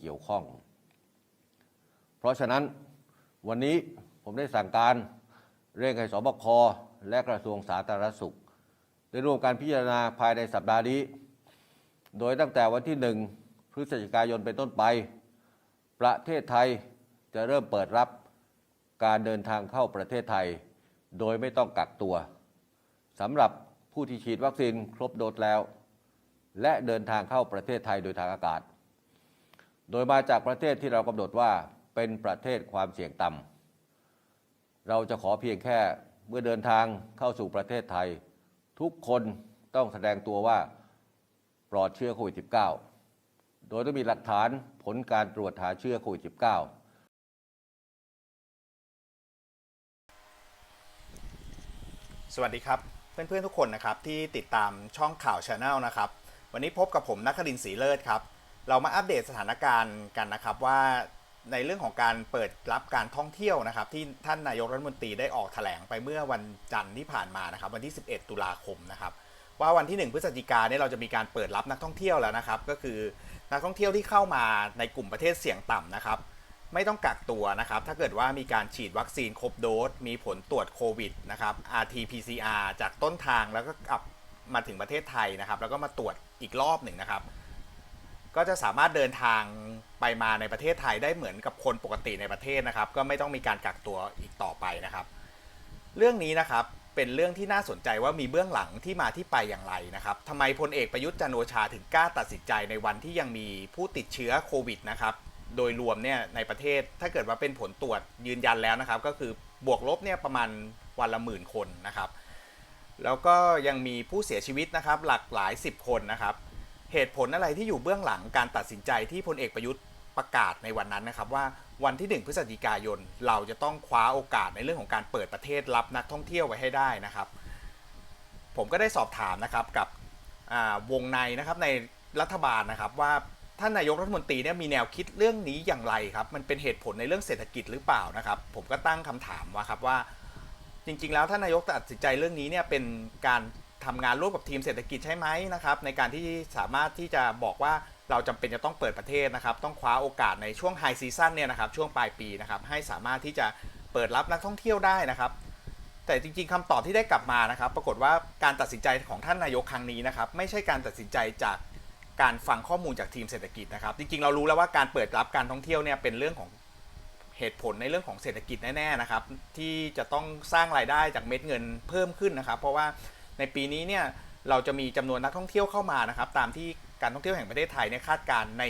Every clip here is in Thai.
เกี่ยวข้อง เพราะฉะนั้นวันนี้ผมได้สั่งการเร่งให้สบคและกระทรวงสาธารณสุข ได้ร่วมการพิจารณาภายในสัปดาห์นี้ โดยตั้งแต่วันที่หนึ่งพฤศจิกายนเป็นต้นไป ประเทศไทยจะเริ่มเปิดรับการเดินทางเข้าประเทศไทย โดยไม่ต้องกักตัวสำหรับผู้ที่ฉีดวัคซีนครบโดสแล้ว และเดินทางเข้าประเทศไทยโดยทางอากาศ โดยมาจากประเทศที่เรากำหนดว่าเป็นประเทศความเสี่ยงต่ำเราจะขอเพียงแค่เมื่อเดินทางเข้าสู่ประเทศไทย ทุกคนต้องแสดงตัวว่าปลอดเชื้อโควิด -19 โดยต้องมีหลักฐานผลการตรวจหาเชื้อโควิด -19 สวัสดีครับเพื่อนๆทุกคนนะครับที่ติดตามช่องข่าวชาแนลนะครับ วันนี้พบกับผมนักคดินศรีเลิศครับ เรามาอัปเดตสถานการณ์กันนะครับว่าในเรื่องของการเปิดรับการท่องเที่ยวนะครับ ที่ท่านนายกรัฐมนตรีได้ออกแถลงไปเมื่อวันจันทร์ที่ผ่านมานะครับ วันที่ 11 ตุลาคมนะครับ ว่าวันที่ 1 พฤศจิกาเนี่ยเราจะมีการเปิดรับนักท่องเที่ยวแล้วนะครับ ก็คือนักท่องเที่ยวที่เข้ามาในกลุ่มประเทศเสี่ยงต่ำนะครับ ไม่ต้องกักตัวนะครับ ถ้าเกิดว่ามีการฉีดวัคซีนครบโดส มีผลตรวจโควิดนะครับ RT-PCR จากต้นทางแล้วก็กลับมาถึงประเทศไทยนะครับ แล้วก็มาตรวจอีกรอบหนึ่งนะครับ ก็จะสามารถเดินทางไปมาในประเทศไทยได้เหมือนกับคนปกติในประเทศนะครับ ก็ไม่ต้องมีการกักตัวอีกต่อไปนะครับ เรื่องนี้นะครับเป็นเรื่องที่น่าสนใจว่ามีเบื้องหลังที่มาที่ไปอย่างไรนะครับทำไมพลเอกประยุทธ์จันทร์โอชาถึงกล้าตัดสินใจในวันที่ยังมีผู้ติดเชื้อโควิดนะครับ โดยรวมเนี่ยในประเทศถ้าเกิดว่าเป็นผลตรวจยืนยันแล้วนะครับ ก็คือบวกลบเนี่ยประมาณวันละหมื่นคนนะครับ แล้วก็ยังมีผู้เสียชีวิตนะครับ หลักหลายสิบคนนะครับ เหตุผลอะไรที่อยู่เบื้องหลังการตัดสินใจที่พลเอกประยุทธ์ประกาศในวันนั้นนะครับว่าวันที่ 1 พฤศจิกายน เราจะต้องคว้าโอกาสในเรื่องของการเปิดประเทศรับนักท่องเที่ยวไว้ให้ได้นะครับ ผมก็ได้สอบถามนะครับกับวงในนะครับในรัฐบาลนะครับว่าท่านนายกรัฐมนตรีเนี่ยมีแนวคิดเรื่องนี้อย่างไรครับ มันเป็นเหตุผลในเรื่องเศรษฐกิจหรือเปล่านะครับ ผมก็ตั้งคำถามว่าครับว่า จริง ๆ แล้วท่านนายกตัดสินใจเรื่องนี้เนี่ยเป็นการ ทำงานร่วมกับทีมเศรษฐกิจใช่ไหมนะครับในการที่สามารถที่จะบอกว่าเราจำเป็นจะต้องเปิดประเทศนะครับ ต้องคว้าโอกาสในช่วงไฮซีซั่นเนี่ยนะครับ ช่วงปลายปีนะครับ ให้สามารถที่จะเปิดรับนักท่องเที่ยวได้นะครับ แต่จริงๆคำตอบที่ได้กลับมานะครับ ปรากฏว่าการตัดสินใจของท่านนายกครั้งนี้นะครับ ไม่ใช่การตัดสินใจจากการฟังข้อมูลจากทีมเศรษฐกิจนะครับ จริงๆ เรารู้แล้วว่าการเปิดรับการท่องเที่ยวเนี่ยเป็นเรื่องของเหตุผลในเรื่องของเศรษฐกิจแน่ๆนะครับ ที่จะต้องสร้างรายได้จากเม็ดเงินเพิ่มขึ้นนะครับ เพราะว่า ในปีนี้เนี่ยเราจะมีจำนวนนักท่องเที่ยวเข้ามานะครับตามที่การท่องเที่ยวแห่งประเทศไทยเนี่ยคาดการณ์ใน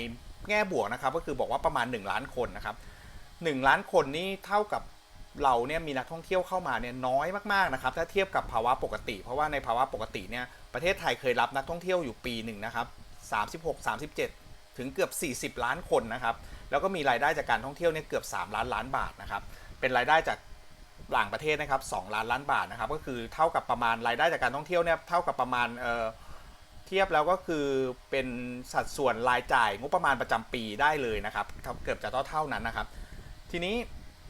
แง่บวกนะครับก็คือบอกว่าประมาณ 1 ล้านคนนะครับ1ล้านคนนี่เท่ากับเราเนี่ยมีนักท่องเที่ยวเข้ามาเนี่ยน้อยมากๆนะครับถ้าเทียบกับภาวะปกติ เพราะว่าในภาวะปกติเนี่ยประเทศไทยเคยรับนักท่องเที่ยวอยู่ปีหนึ่งนะครับ36 37 ถึงเกือบ 40 ล้านคนนะครับแล้วก็มีรายได้จากการท่องเที่ยวเนี่ยเกือบ 3 ล้านล้านบาทนะครับเป็นรายได้จาก ต่างประเทศนะครับ2ล้านล้านบาทนะครับก็คือเท่ากับประมาณรายได้จากการท่องเที่ยวเนี่ยเท่ากับประมาณเอ่อเทียบแล้วก็คือเป็นสัดส่วนรายจ่ายงบประมาณประจำปีได้เลยนะครับเกือบจะเท่าเท่านั้นนะครับ ทีนี้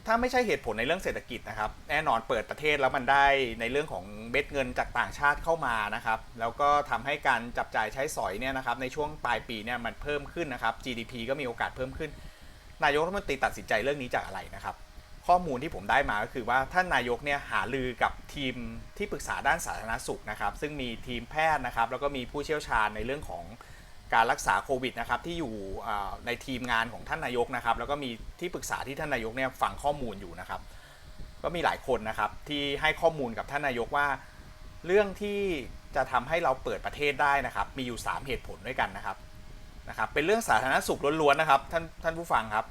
ถ้าไม่ใช่เหตุผลในเรื่องเศรษฐกิจนะครับ แน่นอนเปิดประเทศแล้วมันได้ในเรื่องของเม็ดเงินจากต่างชาติเข้ามานะครับ แล้วก็ทำให้การจับจ่ายใช้สอยเนี่ยนะครับในช่วงปลายปีเนี่ยมันเพิ่มขึ้นนะครับ GDP ก็มีโอกาสเพิ่มขึ้น นายกรัฐมนตรีตัดสินใจเรื่องนี้จากอะไรนะครับ ข้อมูลที่ผมได้มาก็คือว่าท่านนายกเนี่ยหาลือกับทีมที่ปรึกษาด้านสาธารณสุขนะครับ ซึ่งมีทีมแพทย์นะครับ แล้วก็มีผู้เชี่ยวชาญในเรื่องของการรักษาโควิดนะครับที่อยู่ในทีมงานของท่านนายกนะครับ แล้วก็มีที่ปรึกษาที่ท่านนายกเนี่ยฟังข้อมูลอยู่นะครับ ก็มีหลายคนนะครับที่ให้ข้อมูลกับท่านนายกว่า เรื่องที่จะทำให้เราเปิดประเทศได้นะครับ มีอยู่ 3 เหตุผลด้วยกันนะครับนะครับ เป็นเรื่องสาธารณสุขล้วนๆนะครับท่านท่านผู้ฟังครับ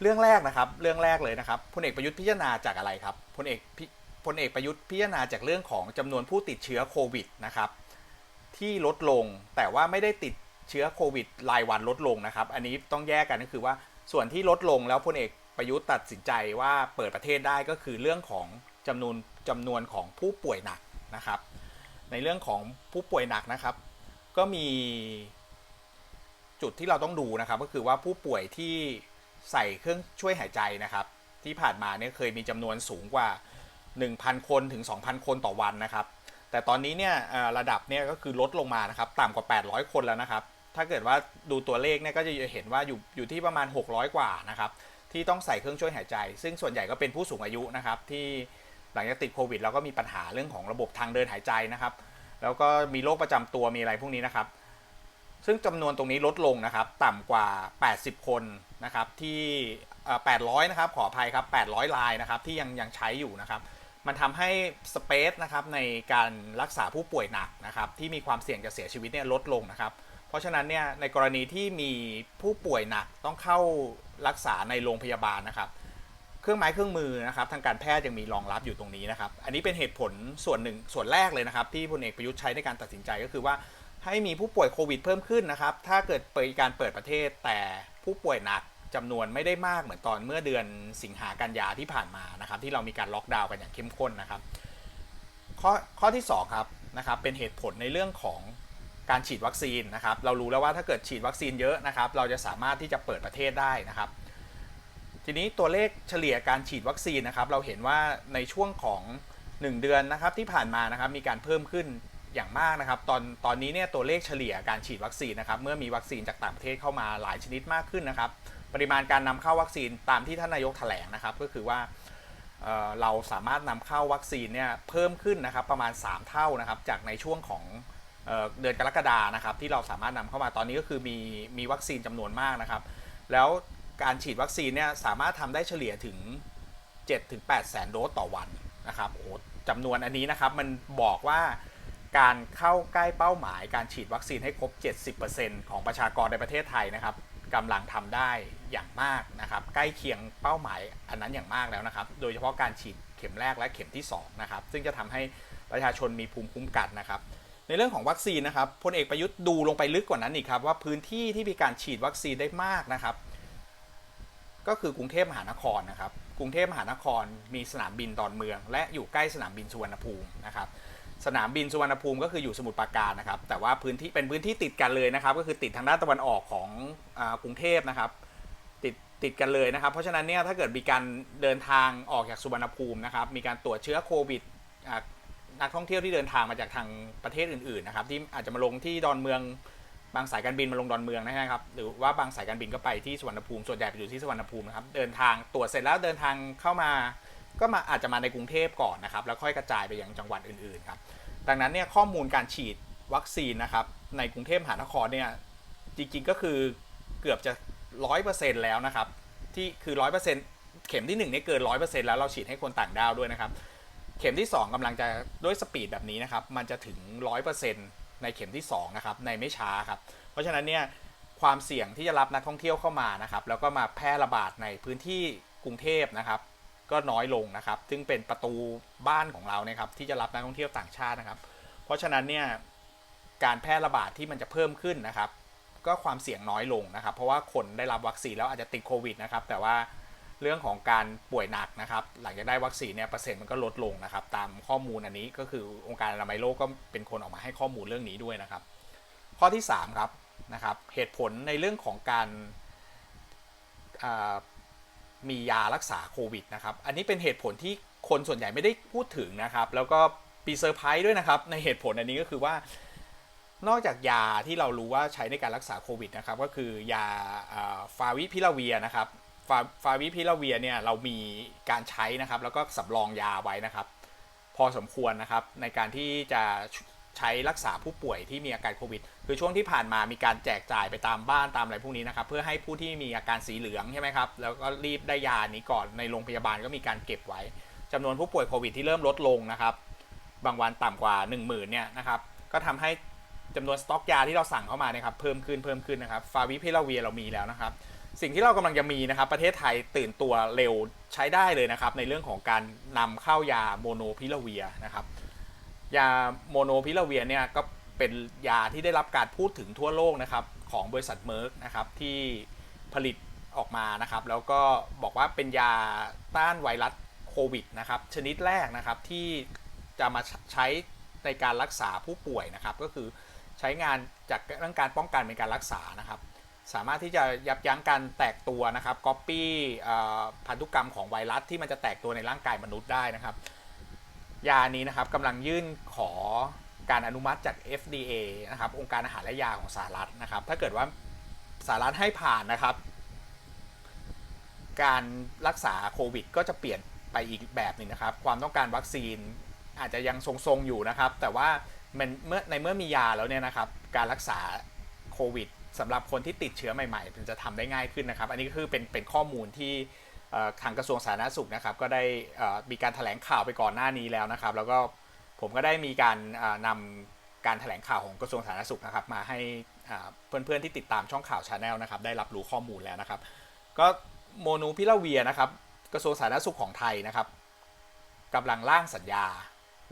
เรื่องแรกนะครับ เรื่องแรกเลยนะครับพลเอกประยุทธ์พิจารณาจากอะไรครับพลเอกพลเอกประยุทธ์พิจารณาจากเรื่องของจำนวนผู้ติดเชื้อโควิดนะครับที่ลดลงแต่ว่าไม่ได้ติดเชื้อโควิดรายวันลดลงนะครับ อันนี้ต้องแยกกันก็คือว่าส่วนที่ลดลงแล้วพลเอกประยุทธ์ตัดสินใจว่าเปิดประเทศได้ก็คือเรื่องของจำนวนจำนวนของผู้ป่วยหนักนะครับ ในเรื่องของผู้ป่วยหนักนะครับ ก็มีจุดที่เราต้องดูนะครับ ก็คือว่าผู้ป่วยที่ ใส่เครื่องช่วยหายใจนะครับ ที่ผ่านมาเนี่ยเคยมีจำนวนสูงกว่า 1,000 คนถึง 2,000 คนต่อวันนะครับ แต่ตอนนี้เนี่ยระดับเนี่ยก็คือลดลงมานะครับต่ำกว่า 800 คนแล้วนะครับ ถ้าเกิดว่าดูตัวเลขเนี่ยก็จะเห็นว่าอยู่อยู่ที่ประมาณ 600 กว่านะครับที่ต้องใส่เครื่องช่วยหายใจ ซึ่งส่วนใหญ่ก็เป็นผู้สูงอายุนะครับที่หลังจากติดโควิดแล้วก็มีปัญหาเรื่องของระบบทางเดินหายใจนะครับ แล้วก็มีโรคประจำตัวมีอะไรพวกนี้นะครับ ซึ่งจำนวนตรงนี้ลดลงนะครับ ต่ำกว่า 80 คนนะครับที่800 นะครับ ขออภัยครับ 800 ลายนะครับที่ยังยังใช้อยู่นะครับมันทำให้สเปซนะครับในการรักษาผู้ป่วยหนักนะครับที่มีความเสี่ยงจะเสียชีวิตเนี่ยลดลงนะครับ เพราะฉะนั้นเนี่ยในกรณีที่มีผู้ป่วยหนักต้องเข้ารักษาในโรงพยาบาลนะครับ เครื่องไม้เครื่องมือนะครับ ทางการแพทย์ยังมีรองรับอยู่ตรงนี้นะครับ อันนี้เป็นเหตุผลส่วนหนึ่งส่วนแรกเลยนะครับ ที่พลเอกประยุทธ์ใช้ในการตัดสินใจก็คือว่า ให้มีผู้ป่วยโควิดเพิ่มขึ้นนะครับ ถ้าเกิดเปิดการเปิดประเทศแต่ผู้ป่วยหนักจำนวนไม่ได้มากเหมือนตอนเมื่อเดือนสิงหากันยาที่ผ่านมานะครับ ที่เรามีการล็อกดาวน์กันอย่างเข้มข้นนะครับ ข้อข้อที่สองครับนะครับเป็นเหตุผลในเรื่องของการฉีดวัคซีนนะครับ เรารู้แล้วว่าถ้าเกิดฉีดวัคซีนเยอะนะครับ เราจะสามารถที่จะเปิดประเทศได้นะครับ ทีนี้ตัวเลขเฉลี่ยการฉีดวัคซีนนะครับ เราเห็นว่าในช่วงของ 1 เดือนนะครับที่ผ่านมานะครับมีการเพิ่มขึ้น อย่างมากนะครับตอนตอนนี้เนี่ยตัวเลขเฉลี่ยการฉีดวัคซีนนะครับเมื่อมีวัคซีนจากต่างประเทศเข้ามาหลายชนิดมากขึ้นนะครับ ปริมาณการนำเข้าวัคซีนตามที่ท่านนายกแถลงนะครับ ก็คือว่าเเราสามารถนำเข้าวัคซีนเนี่ยเพิ่มขึ้นนะครับประมาณ 3 เท่านะครับจากในช่วงของเออเดือนกรกฎานะครับที่เราสามารถนำเข้ามาตอนนี้ก็คือมีมีวัคซีนจำนวนมากนะครับ แล้วการฉีดวัคซีนเนี่ยสามารถทำได้เฉลี่ยถึง 7-8 แสนโดสต่อวันนะครับโอ้จำนวนอันนี้นะครับมันบอกว่า การเข้าใกล้เป้าหมายการฉีดวัคซีนให้ครบ 70%ของประชากรในประเทศไทยนะครับกำลังทำได้อย่างมากนะครับใกล้เคียงเป้าหมายอันนั้นอย่างมากแล้วนะครับ โดยเฉพาะการฉีดเข็มแรกและเข็มที่2นะครับซึ่งจะทำให้ประชาชนมีภูมิคุ้มกันนะครับในเรื่องของวัคซีนนะครับพลเอกประยุทธ์ดูลงไปลึกกว่านั้นอีกครับว่าพื้นที่ที่มีการฉีดวัคซีนได้มากนะครับ ก็คือกรุงเทพมหานครนะครับกรุงเทพมหานครมีสนามบินดอนเมือง และอยู่ใกล้สนามบินสุวรรณภูมินะครับ สนามบินสุวรรณภูมิก็คืออยู่สมุทรปราการนะครับ แต่ว่าพื้นที่เป็นพื้นที่ติดกันเลยนะครับ ก็คือติดทางด้านตะวันออกของอกรุงเทพนะครับติดติดกันเลยนะครับ เพราะฉะนั้นเนี่ยถ้าเกิดมีการเดินทางออกจากสุวรรณภูมินะครับ มีการตรวจเชื้อโควิดนักท่องเที่ยวที่เดินทางมาจากทางประเทศอื่นๆนะครับที่อาจจะมาลงที่ดอนเมืองบางสายการบินมาลงดอนเมืองนะครับหรือว่าบางสายการบินก็ไปที่สุวรรณภูมิส่วนใหญ่ไปอยู่ที่สุวรรณภูมินะครับเดินทางตรวจเสร็จแล้วเดินทางเข้ามา ก็มาอาจจะมาในกรุงเทพก่อนนะครับ แล้วค่อยกระจายไปยังจังหวัดอื่นๆครับ ดังนั้นเนี่ยข้อมูลการฉีดวัคซีนนะครับ ในกรุงเทพมหานครเนี่ยจริงๆก็คือเกือบจะร้อยเปอร์เซ็นต์แล้วนะครับ ที่คือร้อยเปอร์เซ็นต์เข็มที่หนึ่งเนี่ยเกินร้อยเปอร์เซ็นต์แล้วเราฉีดให้คนต่างด้าวด้วยนะครับ เข็มที่2กำลังจะด้วยสปีดแบบนี้นะครับ มันจะถึง100%ในเข็มที่2นะครับ ในไม่ช้าครับ เพราะฉะนั้นเนี่ยความเสี่ยงที่จะรับนักท่องเที่ยวเข้ามานะครับ แล้วก็มาแพร่ระบาดในพื้นที่กรุงเทพนะครับ ก็น้อยลงนะครับ ซึ่งเป็นประตูบ้านของเราเนี่ยครับ ที่จะรับนักท่องเที่ยวต่างชาตินะครับ เพราะฉะนั้นเนี่ยการแพร่ระบาดที่มันจะเพิ่มขึ้นนะครับ ก็ความเสี่ยงน้อยลงนะครับ เพราะว่าคนได้รับวัคซีนแล้วอาจจะติดโควิดนะครับ แต่ว่าเรื่องของการป่วยหนักนะครับ หลังจากได้วัคซีนเนี่ยเปอร์เซ็นต์มันก็ลดลงนะครับ ตามข้อมูลอันนี้ก็คือองค์การอนามัยโลกก็เป็นคนออกมาให้ข้อมูลเรื่องนี้ด้วยนะครับ ข้อที่3ครับนะครับ เหตุผลในเรื่องของการ มียารักษาโควิดนะครับ อันนี้เป็นเหตุผลที่คนส่วนใหญ่ไม่ได้พูดถึงนะครับ แล้วก็ปีเซอร์ไพรส์ด้วยนะครับ ในเหตุผลอันนี้ก็คือว่านอกจากยาที่เรารู้ว่าใช้ในการรักษาโควิดนะครับ ก็คือยาฟาวิพิลาเวียนะครับฟาฟาวิพิลาเวียเนี่ยเรามีการใช้นะครับ แล้วก็สำรองยาไว้นะครับ พอสมควรนะครับในการที่จะ ใช้รักษาผู้ป่วยที่มีอาการโควิด คือช่วงที่ผ่านมามีการแจกจ่ายไปตามบ้านตามอะไรพวกนี้นะครับ เพื่อให้ผู้ที่มีอาการสีเหลืองใช่ไหมครับ แล้วก็รีบได้ยานี้ก่อน ในโรงพยาบาลก็มีการเก็บไว้จำนวนผู้ป่วยโควิดที่เริ่มลดลงนะครับ บางวันต่ำกว่า 1 0,000เนี่ยนะครับ ก็ทำให้จำนวนสต็อกยาที่เราสั่งเข้ามาเนี่ยครับ เพิ่มขึ้นเพิ่มขึ้นนะครับ ฟาวิพิลาเวียเรามีแล้วนะครับสิ่งที่เรากำลังจะมีนะครับ ประเทศไทยตื่นตัวเร็วใช้ได้เลยนะครับ ในเรื่องของการนำเข้ายาโมโนพิลาเวียนะครับ ยาโมโนพิลาเวียเนี่ยก็เป็นยาที่ได้รับการพูดถึงทั่วโลกนะครับของบริษัทเมอร์กนะครับที่ผลิตออกมานะครับแล้วก็บอกว่าเป็นยาต้านไวรัสโควิดนะครับชนิดแรกนะครับที่จะมาใช้ในการรักษาผู้ป่วยนะครับก็คือใช้งานจากเรื่องการป้องกันเป็นการรักษานะครับสามารถที่จะยับยั้งการแตกตัวนะครับก๊อปปี้พันธุกรรมของไวรัสที่มันจะแตกตัวในร่างกายมนุษย์ได้นะครับ ยานี้นะครับกำลังยื่นขอการอนุมัติจาก FDA นะครับองค์การอาหารและยาของสหรัฐนะครับ ถ้าเกิดว่าสหรัฐให้ผ่านนะครับ การรักษาโควิด ก็จะเปลี่ยนไปอีกแบบหนึ่งนะครับ ความต้องการวัคซีนอาจจะยังทรงๆอยู่นะครับ แต่ว่ามันเมื่อในเมื่อมียาแล้วเนี่ยนะครับ การรักษาโควิดสำหรับคนที่ติดเชื้อใหม่ๆมันจะทำได้ง่ายขึ้นนะครับ อันนี้ก็คือเป็นเป็นข้อมูลที่ ทางกระทรวงสาธารณสุขนะครับก็ได้มีการแถลงข่าวไปก่อนหน้านี้แล้วนะครับ แล้วก็ผมก็ได้มีการเอ่อนำการแถลงข่าวของกระทรวงสาธารณสุขนะครับ มาให้เพื่อนๆที่ติดตามช่องข่าวชาแนลนะครับได้รับรู้ข้อมูลแล้วนะครับ ก็โมนูพิลาเวียนะครับกระทรวงสาธารณสุขของไทยนะครับกำลังร่างสัญญา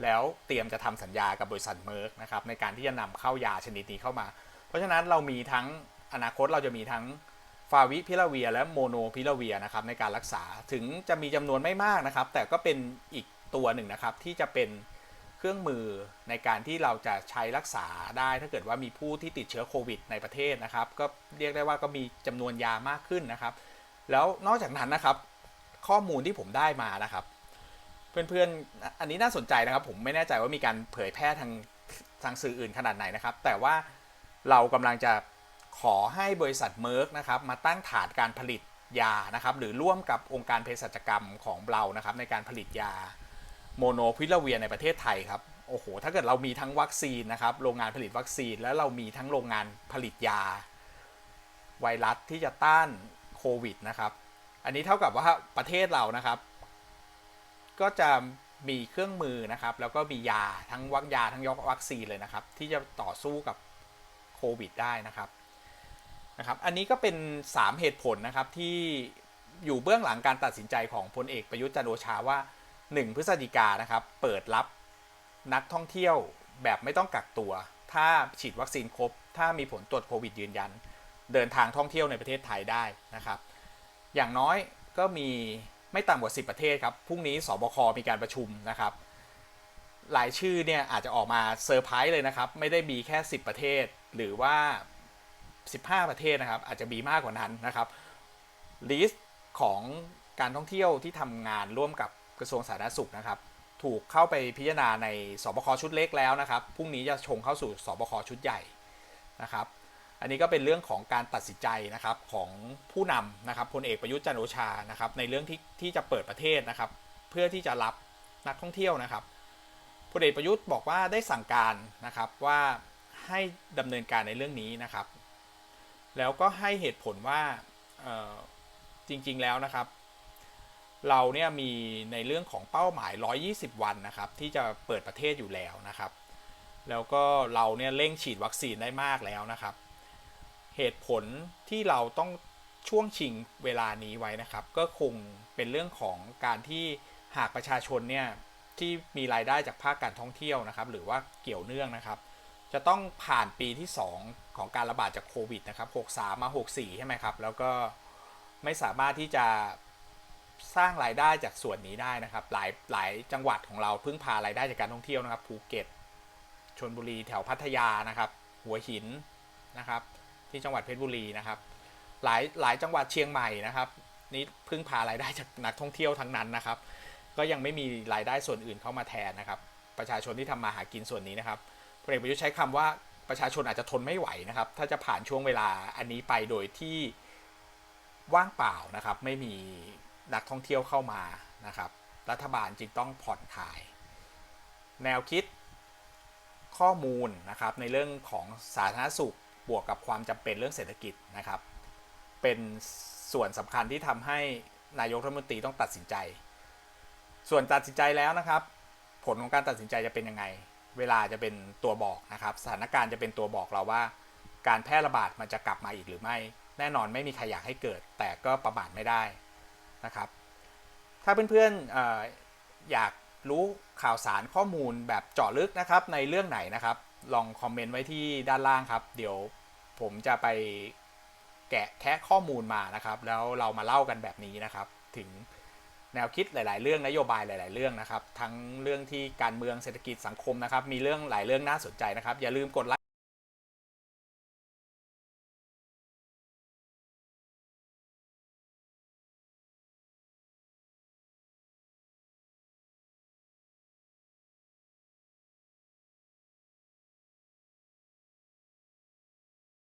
แล้วเตรียมจะทำสัญญากับบริษัทเมอร์กนะครับในการที่จะนำเข้ายาชนิดนี้เข้ามา เพราะฉะนั้นเรามีทั้งอนาคตเราจะมีทั้ง ฟาวิพิลาเวียและโมโนพิลาเวียนะครับในการรักษาถึงจะมีจำนวนไม่มากนะครับ แต่ก็เป็นอีกตัวหนึ่งนะครับที่จะเป็นเครื่องมือในการที่เราจะใช้รักษาได้ถ้าเกิดว่ามีผู้ที่ติดเชื้อโควิดในประเทศนะครับ ก็เรียกได้ว่าก็มีจำนวนยามากขึ้นนะครับ แล้วนอกจากนั้นนะครับ ข้อมูลที่ผมได้มานะครับ เพื่อนๆอันนี้น่าสนใจนะครับ ผมไม่แน่ใจว่ามีการเผยแพร่ทางทางสื่ออื่นขนาดไหนนะครับ แต่ว่าเรากำลังจะ ขอให้บริษัทเมอร์กนะครับมาตั้งฐานการผลิตยานะครับหรือร่วมกับองค์การเภสัชกรรมของเรานะครับในการผลิตยาโมโนพิลาเวียในประเทศไทยครับโอ้โห ถ้าเกิดเรามีทั้งวัคซีนนะครับ โรงงานผลิตวัคซีน แล้วเรามีทั้งโรงงานผลิตยา ไวรัสที่จะต้านโควิดนะครับ อันนี้เท่ากับว่าประเทศเรานะครับ ก็จะมีเครื่องมือนะครับ แล้วก็มียาทั้งวัคยาทั้งยกวัคซีนเลยนะครับ ที่จะต่อสู้กับโควิดได้นะครับ นะครับอันนี้ก็เป็น 3 เหตุผลนะครับที่อยู่เบื้องหลังการตัดสินใจของพลเอกประยุทธ์จันโอชาว่า 1 พฤศจิกานนะครับเปิดรับนักท่องเที่ยวแบบไม่ต้องกักตัว ถ้าฉีดวัคซีนครบ ถ้ามีผลตรวจโควิดยืนยัน เดินทางท่องเที่ยวในประเทศไทยได้นะครับ อย่างน้อยก็มีไม่ต่ำกว่า 10 ประเทศครับพรุ่งนี้สบคมีการประชุมนะครับรายชื่อเนี่ยอาจจะออกมาเซอร์ไพรส์เลยนะครับ ไม่ได้มีแค่ 10 ประเทศ หรือว่า 15 ประเทศนะครับ อาจจะมีมากกว่านั้นนะครับลิสต์ของการท่องเที่ยวที่ทำงานร่วมกับกระทรวงสาธารณสุขนะครับ ถูกเข้าไปพิจารณาในสบคชุดเล็กแล้วนะครับพรุ่งนี้จะชงเข้าสู่สบคชุดใหญ่นะครับ อันนี้ก็เป็นเรื่องของการตัดสินใจนะครับของผู้นำนะครับพลเอกประยุทธ์จันโอชานะครับในเรื่องที่ที่จะเปิดประเทศนะครับ เพื่อที่จะรับนักท่องเที่ยวนะครับพลเอกประยุทธ์บอกว่าได้สั่งการนะครับว่าให้ดำเนินการในเรื่องนี้นะครับ แล้วก็ให้เหตุผลว่าจริงๆแล้วนะครับ เราเนี่ยมีในเรื่องของเป้าหมาย 120 วันนะครับ ที่จะเปิดประเทศอยู่แล้วนะครับ แล้วก็เราเนี่ยเร่งฉีดวัคซีนได้มากแล้วนะครับ เหตุผลที่เราต้องช่วงชิงเวลานี้ไว้นะครับ ก็คงเป็นเรื่องของการที่หากประชาชนเนี่ยที่มีรายได้จากภาคการท่องเที่ยวนะครับ หรือว่าเกี่ยวเนื่องนะครับ จะต้องผ่านปีที่ 2 ของการระบาดจากโควิดนะครับ63 มา 64 ใช่ไหมครับ แล้วก็ไม่สามารถที่จะสร้างรายได้จากส่วนนี้ได้นะครับ หลายหลายจังหวัดของเราพึ่งพารายได้จากการท่องเที่ยวนะครับภูเก็ตชนบุรีแถวพัทยานะครับ หัวหินนะครับ ที่จังหวัดเพชรบุรีนะครับ หลายหลายจังหวัดเชียงใหม่นะครับนี่พึ่งพารายได้จากนักท่องเที่ยวทั้งนั้นนะครับ ก็ยังไม่มีรายได้ส่วนอื่นเข้ามาแทนนะครับ ประชาชนที่ทำมาหากินส่วนนี้นะครับ พลเอกประยุทธ์ใช้คำว่าประชาชนอาจจะทนไม่ไหวนะครับ ถ้าจะผ่านช่วงเวลาอันนี้ไปโดยที่ว่างเปล่านะครับ ไม่มีนักท่องเที่ยวเข้ามานะครับ รัฐบาลจึงต้องผ่อนคลาย แนวคิดข้อมูลนะครับในเรื่องของสาธารณสุขบวกกับความจำเป็นเรื่องเศรษฐกิจนะครับ เป็นส่วนสำคัญที่ทำให้นายกรัฐมนตรีต้องตัดสินใจ ส่วนตัดสินใจแล้วนะครับ ผลของการตัดสินใจจะเป็นยังไง เวลาจะเป็นตัวบอกนะครับ สถานการณ์จะเป็นตัวบอกเราว่า การแพร่ระบาดมันจะกลับมาอีกหรือไม่ แน่นอนไม่มีใครอยากให้เกิด แต่ก็ประมาทไม่ได้นะครับ ถ้าเพื่อนๆอออยากรู้ข่าวสารข้อมูลแบบเจาะลึกนะครับในเรื่องไหนนะครับ ลองคอมเมนต์ไว้ที่ด้านล่างครับ เดี๋ยวผมจะไปแกะแคะข้อมูลมานะครับ แล้วเรามาเล่ากันแบบนี้นะครับ ถึง แนวคิดหลาย ๆ เรื่องนโยบายหลาย ๆ เรื่องนะครับ ทั้งเรื่องที่การเมืองเศรษฐกิจสังคมนะครับ มีเรื่องหลายเรื่องน่าสนใจนะครับ อย่าลืมกดไล